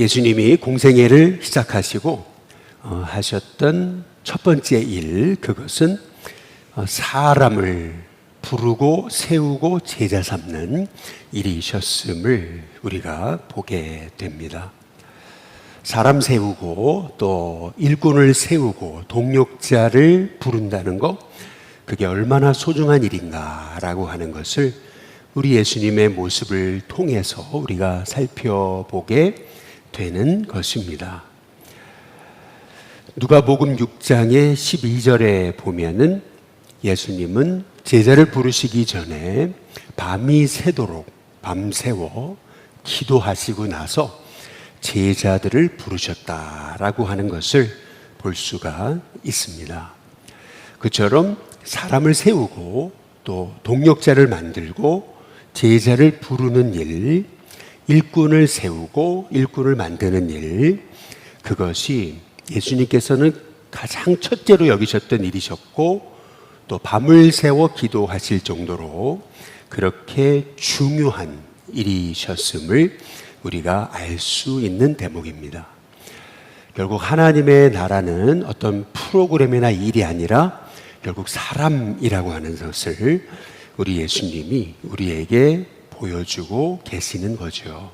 예수님이 공생애를 시작하시고 어, 하셨던 첫 번째 일 그것은 어, 사람을 부르고 세우고 제자 삼는 일이셨음을 우리가 보게 됩니다. 사람 세우고 또 일꾼을 세우고 동력자를 부른다는 것 그게 얼마나 소중한 일인가라고 하는 것을 우리 예수님의 모습을 통해서 우리가 살펴보게 되는 것입니다. 누가복음 6장의 12절에 보면은 예수님은 제자를 부르시기 전에 밤이 새도록 밤새워 기도하시고 나서 제자들을 부르셨다라고 하는 것을 볼 수가 있습니다. 그처럼 사람을 세우고 또 동력자를 만들고 제자를 부르는 일, 일꾼을 세우고 일꾼을 만드는 일, 그것이 예수님께서는 가장 첫째로 여기셨던 일이셨고 또 밤을 새워 기도하실 정도로 그렇게 중요한 일이셨음을 우리가 알 수 있는 대목입니다. 결국 하나님의 나라는 어떤 프로그램이나 일이 아니라 결국 사람이라고 하는 것을 우리 예수님이 우리에게 보여주고 계시는 거죠.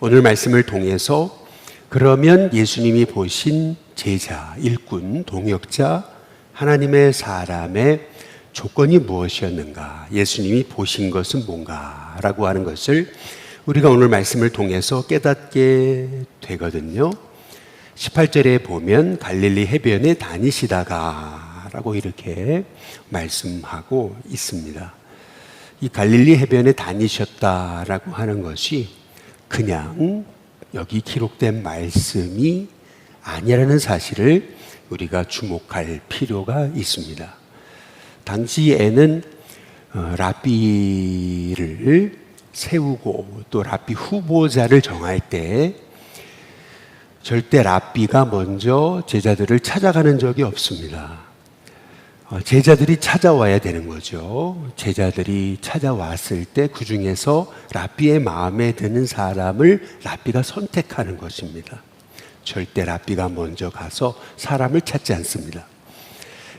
오늘 말씀을 통해서 그러면 예수님이 보신 제자, 일꾼, 동역자, 하나님의 사람의 조건이 무엇이었는가? 예수님이 보신 것은 뭔가 라고 하는 것을 우리가 오늘 말씀을 통해서 깨닫게 되거든요. 18절에 보면 갈릴리 해변에 다니시다가 라고 이렇게 말씀하고 있습니다. 이 갈릴리 해변에 다니셨다라고 하는 것이 그냥 여기 기록된 말씀이 아니라는 사실을 우리가 주목할 필요가 있습니다. 당시에는 어, 라비를 세우고 또 라비 후보자를 정할 때 절대 랍비가 먼저 제자들을 찾아가는 적이 없습니다. 어, 제자들이 찾아와야 되는 거죠. 제자들이 찾아왔을 때 그 중에서 랍비의 마음에 드는 사람을 랍비가 선택하는 것입니다. 절대 랍비가 먼저 가서 사람을 찾지 않습니다.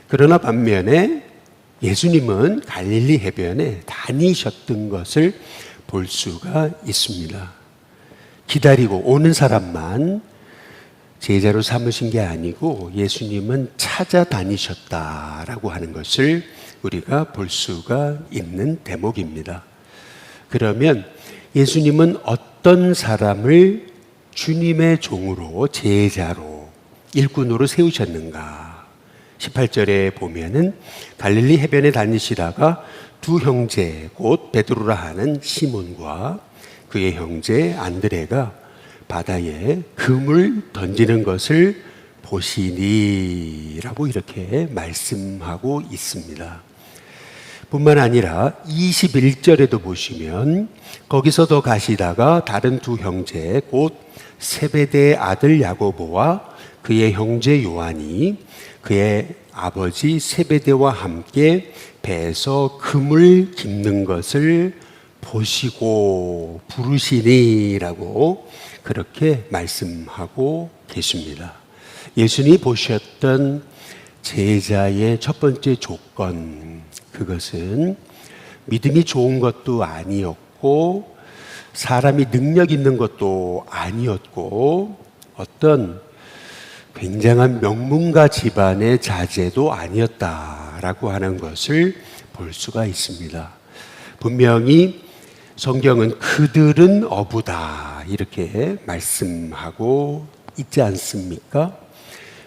그러나 반면에 예수님은 갈릴리 해변에 다니셨던 것을 볼 수가 있습니다. 기다리고 오는 사람만 제자로 삼으신 게 아니고 예수님은 찾아다니셨다라고 하는 것을 우리가 볼 수가 있는 대목입니다. 그러면 예수님은 어떤 사람을 주님의 종으로 제자로 일꾼으로 세우셨는가? 18절에 보면은 갈릴리 해변에 다니시다가 두 형제 곧 베드로라 하는 시몬과 그의 형제 안드레가 바다에 금을 던지는 것을 보시니라고 이렇게 말씀하고 있습니다. 뿐만 아니라 21절에도 보시면 거기서 더 가시다가 다른 두 형제 곧 세베대의 아들 야고보와 그의 형제 요한이 그의 아버지 세베대와 함께 배에서 금을 깁는 것을 보시고 부르시니라고 그렇게 말씀하고 계십니다. 예수님이 보셨던 제자의 첫 번째 조건, 그것은 믿음이 좋은 것도 아니었고, 사람이 능력 있는 것도 아니었고, 어떤 굉장한 명문가 집안의 자제도 아니었다라고 하는 것을 볼 수가 있습니다. 분명히 성경은 그들은 어부다 이렇게 말씀하고 있지 않습니까?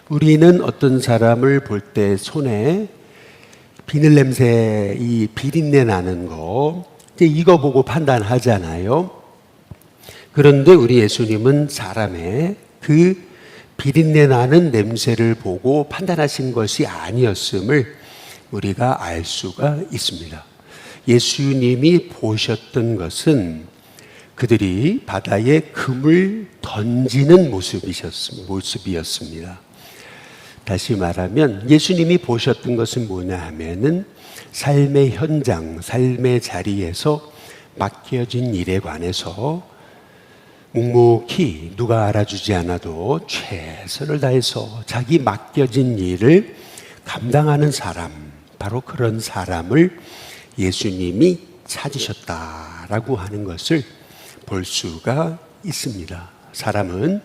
우리는 어떤 사람을 볼 때 손에 비늘 냄새, 이 비린내 나는 거, 이제 이거 보고 판단하잖아요. 그런데 우리 예수님은 사람의 그 비린내 나는 냄새를 보고 판단하신 것이 아니었음을 우리가 알 수가 있습니다. 예수님이 보셨던 것은 그들이 바다에 금을 던지는 모습이었습니다. 다시 말하면 예수님이 보셨던 것은 뭐냐 하면은 삶의 현장, 삶의 자리에서 맡겨진 일에 관해서 묵묵히 누가 알아주지 않아도 최선을 다해서 자기 맡겨진 일을 감당하는 사람, 바로 그런 사람을 예수님이 찾으셨다라고 하는 것을 볼 수가 있습니다. 사람은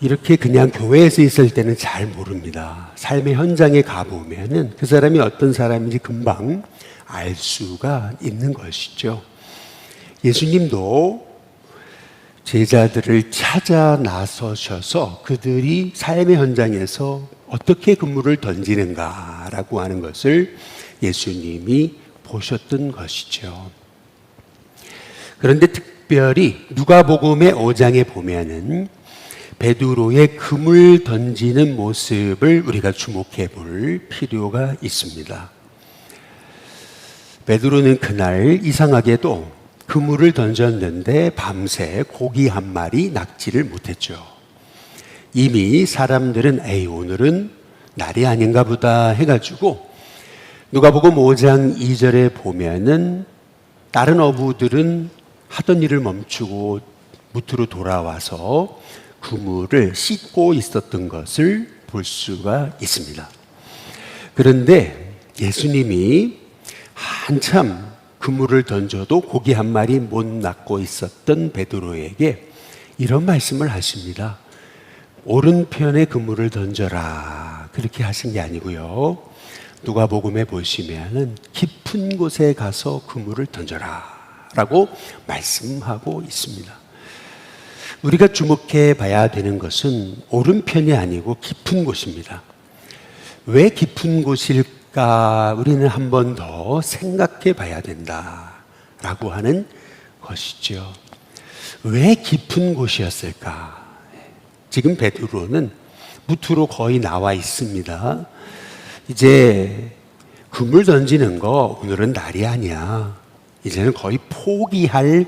이렇게 그냥 교회에서 있을 때는 잘 모릅니다. 삶의 현장에 가보면은 그 사람이 어떤 사람인지 금방 알 수가 있는 것이죠. 예수님도 제자들을 찾아 나서셔서 그들이 삶의 현장에서 어떻게 근무를 던지는가라고 하는 것을 예수님이 보셨던 것이죠. 그런데 특별히 누가복음의 5장에 보면은 베드로의 금을 던지는 모습을 우리가 주목해 볼 필요가 있습니다. 베드로는 그날 이상하게도 그물을 던졌는데 밤새 고기 한 마리 낚지를 못했죠. 이미 사람들은 에이 오늘은 날이 아닌가 보다 해가지고 누가복음 5장 2절에 보면은 다른 어부들은 하던 일을 멈추고 무트로 돌아와서 그물을 씻고 있었던 것을 볼 수가 있습니다. 그런데 예수님이 한참 그물을 던져도 고기 한 마리 못 낚고 있었던 베드로에게 이런 말씀을 하십니다. 오른편에 그물을 던져라. 그렇게 하신 게 아니고요. 누가복음에 보시면은 깊은 곳에 가서 그물을 던져라. 라고 말씀하고 있습니다. 우리가 주목해 봐야 되는 것은 오른편이 아니고 깊은 곳입니다. 왜 깊은 곳일까? 우리는 한 번 더 생각해 봐야 된다. 라고 하는 것이죠. 왜 깊은 곳이었을까? 지금 베드로는 무트로 거의 나와 있습니다. 이제 그물 던지는 거 오늘은 날이 아니야. 이제는 거의 포기할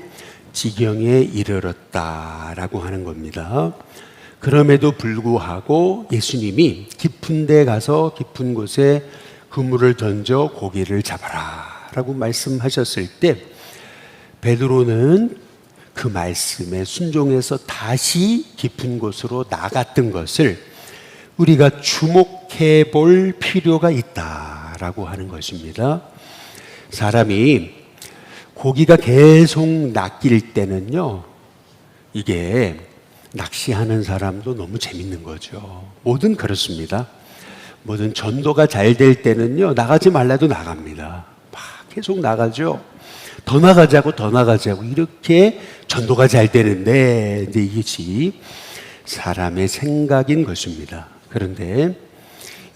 지경에 이르렀다라고 하는 겁니다. 그럼에도 불구하고 예수님이 깊은 데 가서 깊은 곳에 그물을 던져 고기를 잡아라 라고 말씀하셨을 때 베드로는 그 말씀에 순종해서 다시 깊은 곳으로 나갔던 것을 우리가 주목 해 볼 필요가 있다라고 하는 것입니다. 사람이 고기가 계속 낚일 때는요, 이게 낚시하는 사람도 너무 재밌는 거죠. 뭐든 그렇습니다. 뭐든 전도가 잘 될 때는요, 나가지 말라도 나갑니다. 막 계속 나가죠. 더 나가자고 더 나가자고 이렇게 전도가 잘 되는데 이제 이것이 사람의 생각인 것입니다. 그런데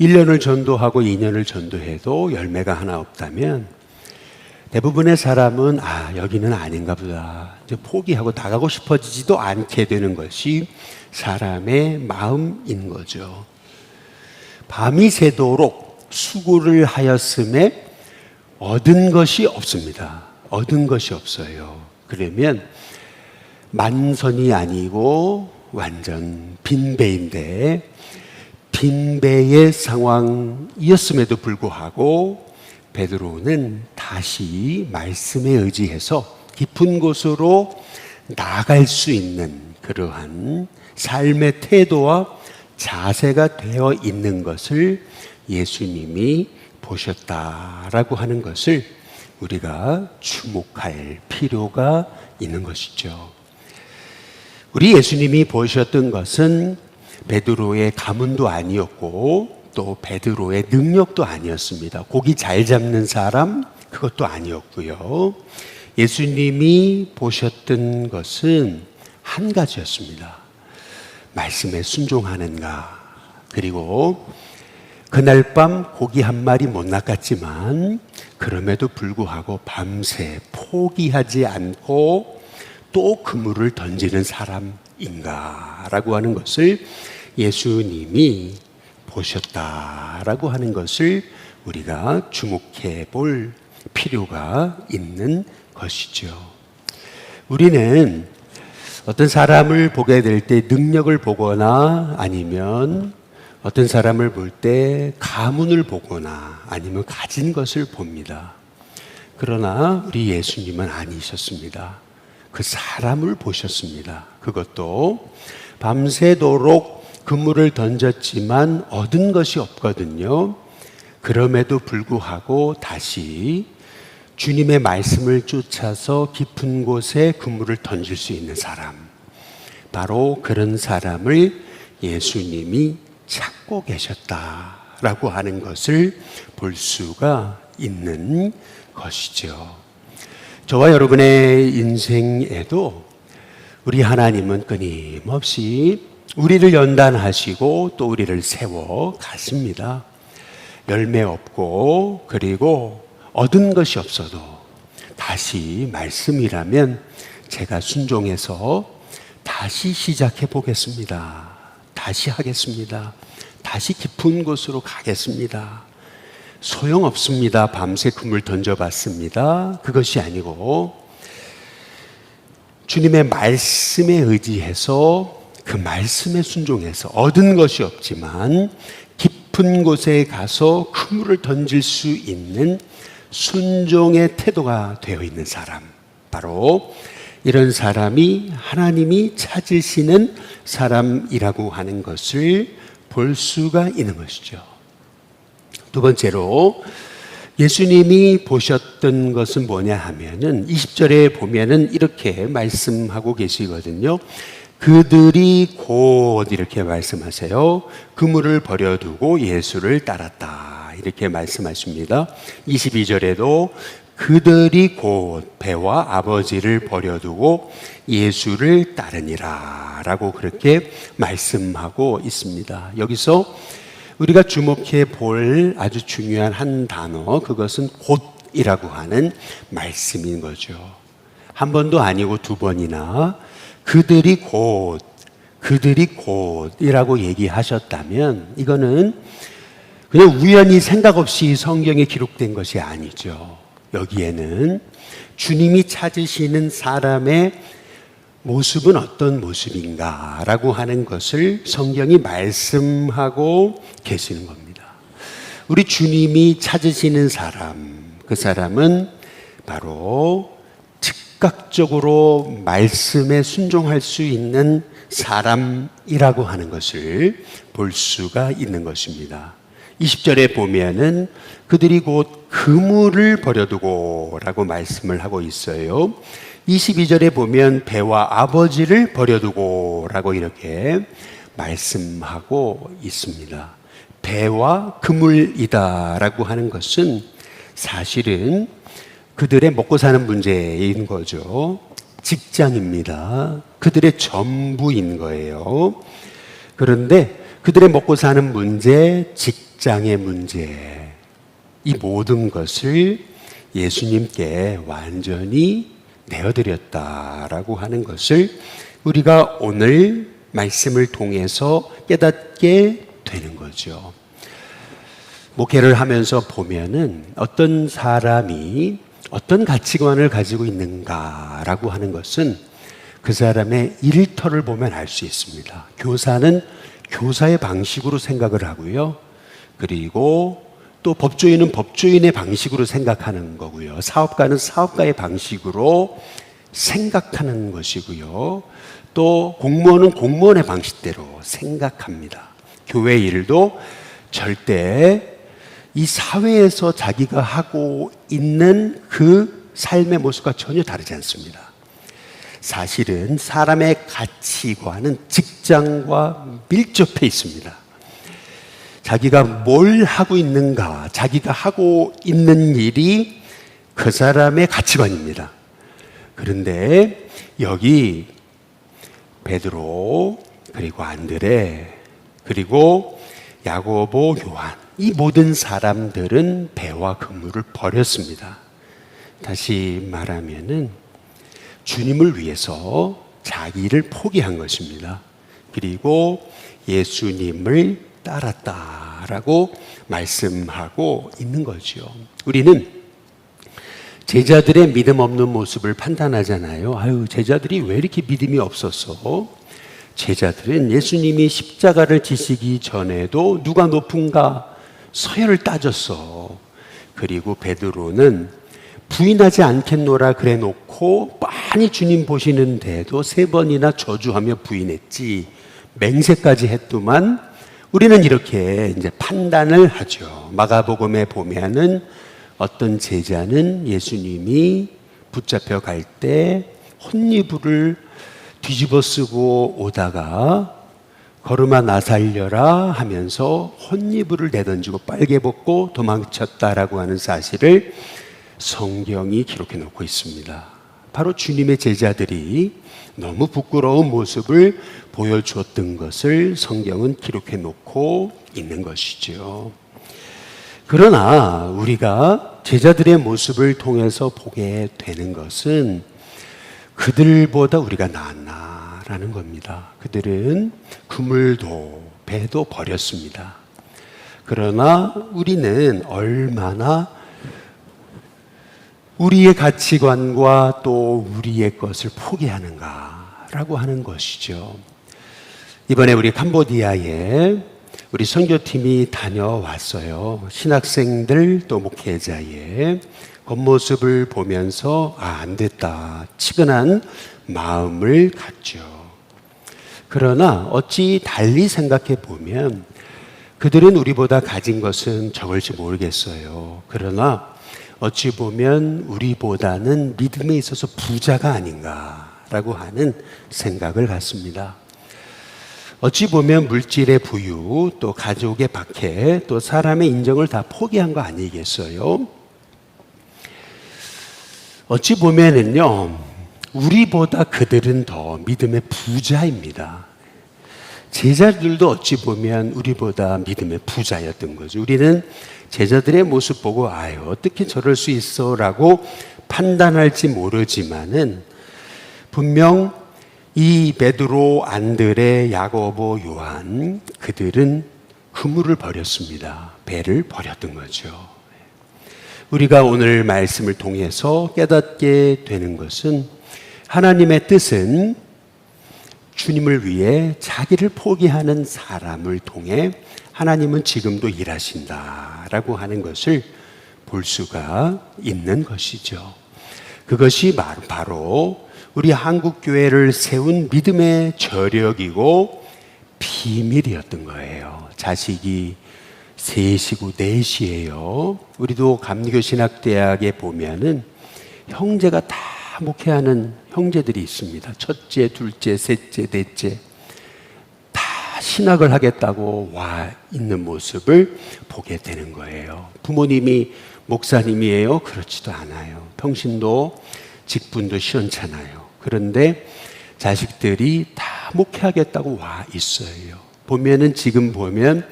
1년을 전도하고 2년을 전도해도 열매가 하나 없다면 대부분의 사람은 아 여기는 아닌가 보다 이제 포기하고 나가고 싶어지지도 않게 되는 것이 사람의 마음인 거죠. 밤이 새도록 수고를 하였음에 얻은 것이 없습니다. 얻은 것이 없어요. 그러면 만선이 아니고 완전 빈배인데 빈배의 상황이었음에도 불구하고 베드로는 다시 말씀에 의지해서 깊은 곳으로 나갈 수 있는 그러한 삶의 태도와 자세가 되어 있는 것을 예수님이 보셨다라고 하는 것을 우리가 주목할 필요가 있는 것이죠. 우리 예수님이 보셨던 것은 베드로의 가문도 아니었고 또 베드로의 능력도 아니었습니다. 고기 잘 잡는 사람 그것도 아니었고요. 예수님이 보셨던 것은 한 가지였습니다. 말씀에 순종하는가. 그리고 그날 밤 고기 한 마리 못 낚았지만 그럼에도 불구하고 밤새 포기하지 않고 또 그물을 던지는 사람 인가라고 하는 것을 예수님이 보셨다라고 하는 것을 우리가 주목해 볼 필요가 있는 것이죠. 우리는 어떤 사람을 보게 될 때 능력을 보거나 아니면 어떤 사람을 볼 때 가문을 보거나 아니면 가진 것을 봅니다. 그러나 우리 예수님은 아니셨습니다. 그 사람을 보셨습니다. 그것도 밤새도록 그물을 던졌지만 얻은 것이 없거든요. 그럼에도 불구하고 다시 주님의 말씀을 쫓아서 깊은 곳에 그물을 던질 수 있는 사람. 바로 그런 사람을 예수님이 찾고 계셨다라고 하는 것을 볼 수가 있는 것이죠. 저와 여러분의 인생에도 우리 하나님은 끊임없이 우리를 연단하시고 또 우리를 세워 가십니다. 열매 없고 그리고 얻은 것이 없어도 다시 말씀이라면 제가 순종해서 다시 시작해 보겠습니다. 다시 하겠습니다. 다시 깊은 곳으로 가겠습니다. 소용없습니다. 밤새 금을 던져봤습니다. 그것이 아니고 주님의 말씀에 의지해서 그 말씀에 순종해서 얻은 것이 없지만 깊은 곳에 가서 그물을 던질 수 있는 순종의 태도가 되어 있는 사람. 바로 이런 사람이 하나님이 찾으시는 사람이라고 하는 것을 볼 수가 있는 것이죠. 두 번째로 예수님이 보셨던 것은 뭐냐 하면은 20절에 보면은 이렇게 말씀하고 계시거든요. 그들이 곧 이렇게 말씀하세요. 그물을 버려두고 예수를 따랐다. 이렇게 말씀하십니다. 22절에도 그들이 곧 배와 아버지를 버려두고 예수를 따르니라. 라고 그렇게 말씀하고 있습니다. 여기서 우리가 주목해 볼 아주 중요한 한 단어, 그것은 곧이라고 하는 말씀인 거죠. 한 번도 아니고 두 번이나 그들이 곧, 그들이 곧이라고 얘기하셨다면 이거는 그냥 우연히 생각 없이 성경에 기록된 것이 아니죠. 여기에는 주님이 찾으시는 사람의 모습은 어떤 모습인가라고 하는 것을 성경이 말씀하고 계시는 겁니다. 우리 주님이 찾으시는 사람, 그 사람은 바로 즉각적으로 말씀에 순종할 수 있는 사람이라고 하는 것을 볼 수가 있는 것입니다. 20절에 보면은 그들이 곧 그물을 버려두고 라고 말씀을 하고 있어요. 22절에 보면 배와 아버지를 버려두고 라고 이렇게 말씀하고 있습니다. 배와 그물이다 라고 하는 것은 사실은 그들의 먹고 사는 문제인 거죠. 직장입니다. 그들의 전부인 거예요. 그런데 그들의 먹고 사는 문제, 직장의 문제, 이 모든 것을 예수님께 완전히 내어드렸다라고 하는 것을 우리가 오늘 말씀을 통해서 깨닫게 되는 거죠. 목회를 하면서 보면은 어떤 사람이 어떤 가치관을 가지고 있는가라고 하는 것은 그 사람의 일터를 보면 알 수 있습니다. 교사는 교사의 방식으로 생각을 하고요. 그리고 또 법조인은 법조인의 방식으로 생각하는 거고요. 사업가는 사업가의 방식으로 생각하는 것이고요. 또 공무원은 공무원의 방식대로 생각합니다. 교회 일도 절대 이 사회에서 자기가 하고 있는 그 삶의 모습과 전혀 다르지 않습니다. 사실은 사람의 가치관은 직장과 밀접해 있습니다. 자기가 뭘 하고 있는가, 자기가 하고 있는 일이 그 사람의 가치관입니다. 그런데 여기 베드로 그리고 안드레 그리고 야고보 요한 이 모든 사람들은 배와 그물을 버렸습니다. 다시 말하면은 주님을 위해서 자기를 포기한 것입니다. 그리고 예수님을 따랐다라고 말씀하고 있는 거죠. 우리는 제자들의 믿음 없는 모습을 판단하잖아요. 아유, 제자들이 왜 이렇게 믿음이 없었어? 제자들은 예수님이 십자가를 지시기 전에도 누가 높은가 서열을 따졌어. 그리고 베드로는 부인하지 않겠노라 그래 놓고 많이 주님 보시는데도 세 번이나 저주하며 부인했지 맹세까지 했더만 우리는 이렇게 이제 판단을 하죠. 마가복음에 보면은 어떤 제자는 예수님이 붙잡혀 갈 때 혼이불을 뒤집어 쓰고 오다가 걸음아 나 살려라 하면서 혼이불을 내던지고 빨개 벗고 도망쳤다라고 하는 사실을 성경이 기록해 놓고 있습니다. 바로 주님의 제자들이 너무 부끄러운 모습을 보여주었던 것을 성경은 기록해 놓고 있는 것이죠. 그러나 우리가 제자들의 모습을 통해서 보게 되는 것은 그들보다 우리가 낫나라는 겁니다. 그들은 그물도 배도 버렸습니다. 그러나 우리는 얼마나 우리의 가치관과 또 우리의 것을 포기하는가라고 하는 것이죠. 이번에 우리 캄보디아에 우리 선교팀이 다녀왔어요. 신학생들 또 목회자의 겉모습을 보면서 아, 안 됐다. 치근한 마음을 갖죠. 그러나 어찌 달리 생각해 보면 그들은 우리보다 가진 것은 적을지 모르겠어요. 그러나 어찌 보면 우리보다는 믿음에 있어서 부자가 아닌가라고 하는 생각을 갖습니다. 어찌 보면 물질의 부유, 또 가족의 박해, 또 사람의 인정을 다 포기한 거 아니겠어요? 어찌 보면은요, 우리보다 그들은 더 믿음의 부자입니다. 제자들도 어찌 보면 우리보다 믿음의 부자였던 거죠. 우리는 제자들의 모습 보고 아유 어떻게 저럴 수 있어라고 판단할지 모르지만은 분명 이 베드로, 안드레, 야고보, 요한 그들은 그물을 버렸습니다. 배를 버렸던 거죠. 우리가 오늘 말씀을 통해서 깨닫게 되는 것은 하나님의 뜻은 주님을 위해 자기를 포기하는 사람을 통해 하나님은 지금도 일하신다라고 하는 것을 볼 수가 있는 것이죠. 그것이 바로 우리 한국 교회를 세운 믿음의 저력이고 비밀이었던 거예요. 자식이 셋이고 넷이에요. 우리도 감리교신학대학에 보면은 형제가 다 목회하는 형제들이 있습니다. 첫째, 둘째, 셋째, 넷째. 다 신학을 하겠다고 와 있는 모습을 보게 되는 거예요. 부모님이 목사님이에요? 그렇지도 않아요. 평신도 직분도 시원찮아요. 그런데 자식들이 다 목회하겠다고 와 있어요. 보면은 지금 보면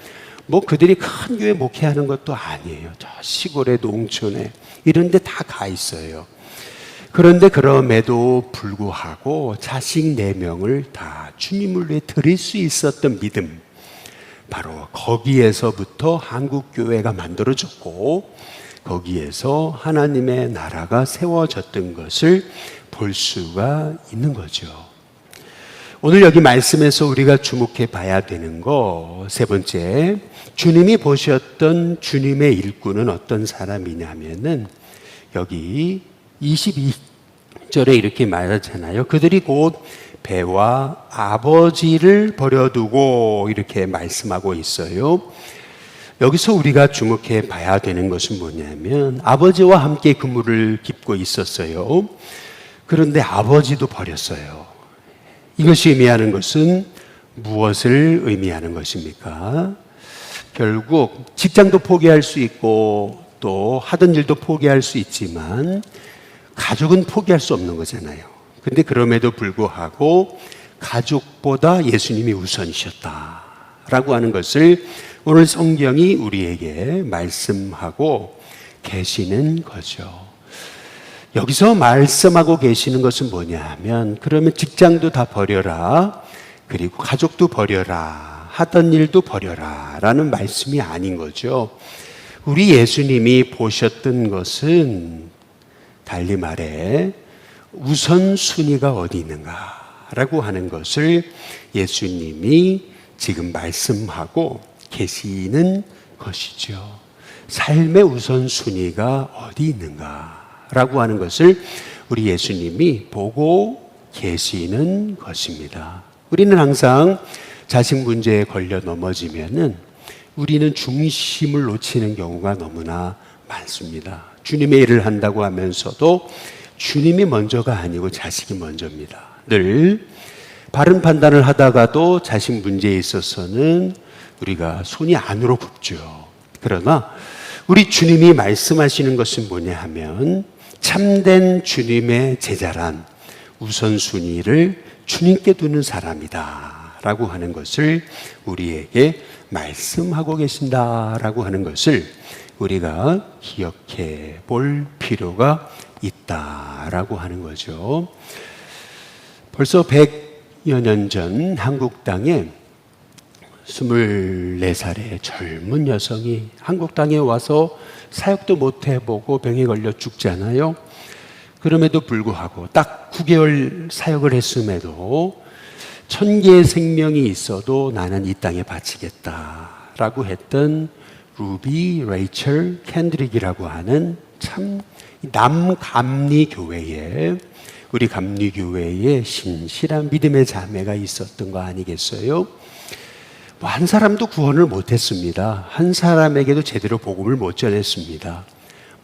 뭐 그들이 큰 교회 목회하는 것도 아니에요. 저 시골에 농촌에 이런 데 다 가 있어요. 그런데 그럼에도 불구하고 자식 네 명을 다 주님을 위해 드릴 수 있었던 믿음. 바로 거기에서부터 한국 교회가 만들어졌고 거기에서 하나님의 나라가 세워졌던 것을 볼 수가 있는 거죠. 오늘 여기 말씀에서 우리가 주목해 봐야 되는 거 세 번째 주님이 보셨던 주님의 일꾼은 어떤 사람이냐면은 여기 22절에 이렇게 말하잖아요. 그들이 곧 배와 아버지를 버려두고 이렇게 말씀하고 있어요. 여기서 우리가 주목해 봐야 되는 것은 뭐냐면 아버지와 함께 그물을 깁고 있었어요. 그런데 아버지도 버렸어요. 이것이 의미하는 것은 무엇을 의미하는 것입니까? 결국 직장도 포기할 수 있고 또 하던 일도 포기할 수 있지만 가족은 포기할 수 없는 거잖아요. 근데 그럼에도 불구하고 가족보다 예수님이 우선이셨다 라고 하는 것을 오늘 성경이 우리에게 말씀하고 계시는 거죠. 여기서 말씀하고 계시는 것은 뭐냐 하면 그러면 직장도 다 버려라. 그리고 가족도 버려라. 하던 일도 버려라. 라는 말씀이 아닌 거죠. 우리 예수님이 보셨던 것은 달리 말해 우선순위가 어디 있는가 라고 하는 것을 예수님이 지금 말씀하고 계시는 것이죠. 삶의 우선순위가 어디 있는가 라고 하는 것을 우리 예수님이 보고 계시는 것입니다. 우리는 항상 자식 문제에 걸려 넘어지면은 우리는 중심을 놓치는 경우가 너무나 많습니다. 주님의 일을 한다고 하면서도 주님이 먼저가 아니고 자식이 먼저입니다. 늘 바른 판단을 하다가도 자식 문제에 있어서는 우리가 손이 안으로 굽죠. 그러나 우리 주님이 말씀하시는 것은 뭐냐 하면 참된 주님의 제자란 우선순위를 주님께 두는 사람이다. 라고 하는 것을 우리에게 말씀하고 계신다 라고 하는 것을 우리가 기억해 볼 필요가 있다라고 하는 거죠. 벌써 100여 년 전 한국 땅에 24살의 젊은 여성이 한국 땅에 와서 사역도 못 해보고 병에 걸려 죽잖아요. 그럼에도 불구하고 딱 9개월 사역을 했음에도 천 개의 생명이 있어도 나는 이 땅에 바치겠다라고 했던 루비 레이첼 캔드릭이라고 하는 참 남감리 교회에 우리 감리 교회에 신실한 믿음의 자매가 있었던 거 아니겠어요? 뭐 한 사람도 구원을 못했습니다. 한 사람에게도 제대로 복음을 못 전했습니다.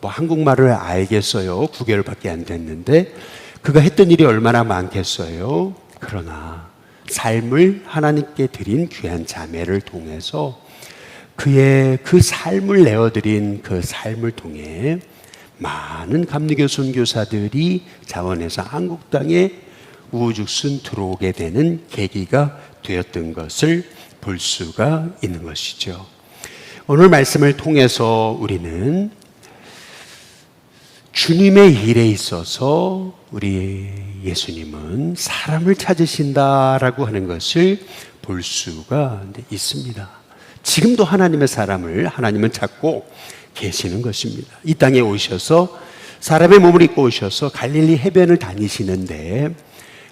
뭐 한국말을 알겠어요. 9개월밖에 안 됐는데 그가 했던 일이 얼마나 많겠어요. 그러나 삶을 하나님께 드린 귀한 자매를 통해서 그의 그 삶을 내어드린 그 삶을 통해 많은 감리교 선교사들이 자원해서 한국 땅에 우후죽순 들어오게 되는 계기가 되었던 것을 볼 수가 있는 것이죠. 오늘 말씀을 통해서 우리는 주님의 일에 있어서 우리 예수님은 사람을 찾으신다라고 하는 것을 볼 수가 있습니다. 지금도 하나님의 사람을 하나님은 찾고 계시는 것입니다. 이 땅에 오셔서 사람의 몸을 입고 오셔서 갈릴리 해변을 다니시는데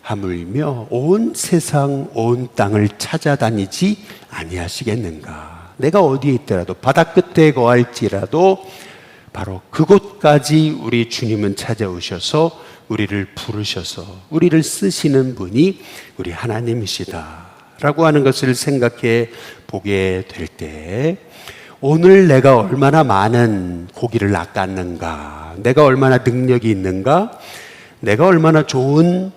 하물며 온 세상 온 땅을 찾아다니지 아니하시겠는가? 내가 어디에 있더라도 바다 끝에 거할지라도 바로 그곳까지 우리 주님은 찾아오셔서 우리를 부르셔서 우리를 쓰시는 분이 우리 하나님이시다. 라고 하는 것을 생각해 보게 될 때, 오늘 내가 얼마나 많은 고기를 낚았는가, 내가 얼마나 능력이 있는가, 내가 얼마나 좋은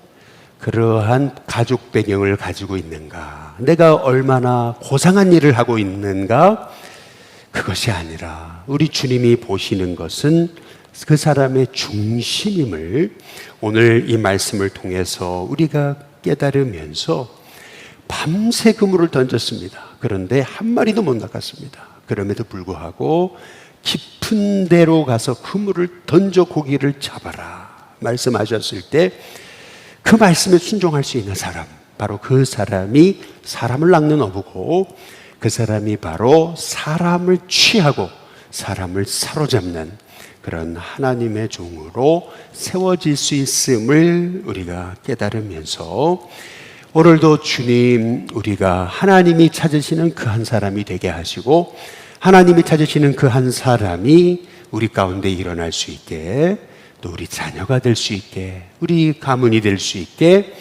그러한 가족 배경을 가지고 있는가, 내가 얼마나 고상한 일을 하고 있는가, 그것이 아니라 우리 주님이 보시는 것은 그 사람의 중심임을 오늘 이 말씀을 통해서 우리가 깨달으면서 밤새 그물을 던졌습니다. 그런데 한 마리도 못 낚았습니다. 그럼에도 불구하고 깊은 데로 가서 그물을 던져 고기를 잡아라. 말씀하셨을 때 그 말씀에 순종할 수 있는 사람, 바로 그 사람이 사람을 낚는 어부고 그 사람이 바로 사람을 취하고 사람을 사로잡는 그런 하나님의 종으로 세워질 수 있음을 우리가 깨달으면서 오늘도 주님 우리가 하나님이 찾으시는 그 한 사람이 되게 하시고 하나님이 찾으시는 그 한 사람이 우리 가운데 일어날 수 있게 또 우리 자녀가 될 수 있게 우리 가문이 될 수 있게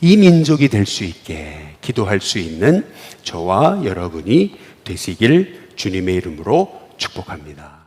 이 민족이 될 수 있게 기도할 수 있는 저와 여러분이 되시길 주님의 이름으로 축복합니다.